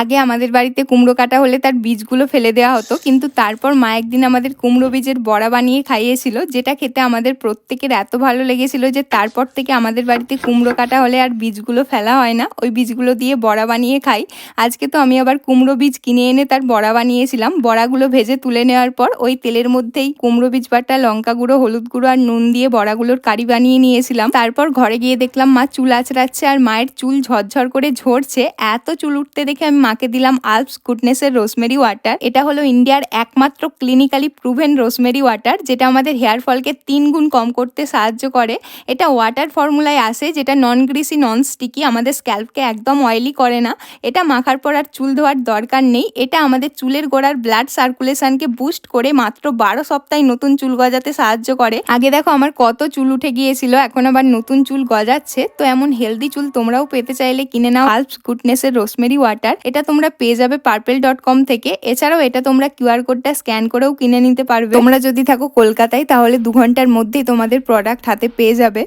আগে আমাদের বাড়িতে কুমড়ো কাটা হলে তার বীজগুলো ফেলে দেওয়া হতো, কিন্তু তারপর মা একদিন আমাদের কুমড়ো বীজের বড়া বানিয়ে খাইয়েছিল, যেটা খেতে আমাদের প্রত্যেকের এত ভালো লেগেছিল যে তারপর থেকে আমাদের বাড়িতে কুমড়ো কাটা হলে আর বীজগুলো ফেলা হয় না। ওই বীজগুলো দিয়ে বড়া বানিয়ে খাই। আজকে তো আমি আবার কুমড়ো বীজ কিনে এনে তার বড়া বানিয়েছিলাম। বড়াগুলো ভেজে তুলে নেওয়ার পর ওই তেলের মধ্যেই কুমড়ো বীজ বাটা, লঙ্কা গুঁড়ো, হলুদ গুঁড়ো আর নুন দিয়ে বড়াগুলোর কারি বানিয়ে নিয়েছিলাম। তারপর ঘরে গিয়ে দেখলাম মা চুল আঁচড়াচ্ছে আর মায়ের চুল ঝরঝর করে ঝরছে। এত চুল উঠতে দেখে আমি মাকে দিলাম আলপস গুডনেসের রোজমেরি ওয়াটার। এটা হলো ইন্ডিয়ার একমাত্র ক্লিনিক্যালি প্রুভেন রোজমেরি ওয়াটার, যেটা আমাদের হেয়ার ফলকে তিন গুণ কম করতে সাহায্য করে। এটা ওয়াটার ফর্মুলায় আসে, যেটা নন গ্রিসি নন স্টিকি আমাদের স্ক্যাল্পকে একদম অয়েলি করে না। এটা মাখার পর আর চুল ধোয়ার দরকার নেই। এটা আমাদের চুলের গোড়ার ব্লাড সার্কুলেশনকে বুস্ট করে মাত্র বারো সপ্তাহে নতুন চুল গজাতে সাহায্য করে। আগে দেখো আমার কত চুল উঠে গিয়েছিল, এখন আবার নতুন চুল গজাচ্ছে। তো এমন হেলদি চুল তোমরাও পেতে চাইলে কিনে নাও আলপস গুডনেসের রোসমেরি ওয়াটার। এটা তোমরা পেয়ে যাবে পার্পেল ডট কম থেকে। এছাড়াও এটা তোমরা কিউআর কোডটা স্ক্যান করেও কিনে নিতে পারবে। তোমরা যদি থাকো কলকাতায়, তাহলে দু ঘণ্টার মধ্যেই তোমাদের প্রোডাক্ট হাতে পেয়ে যাবে।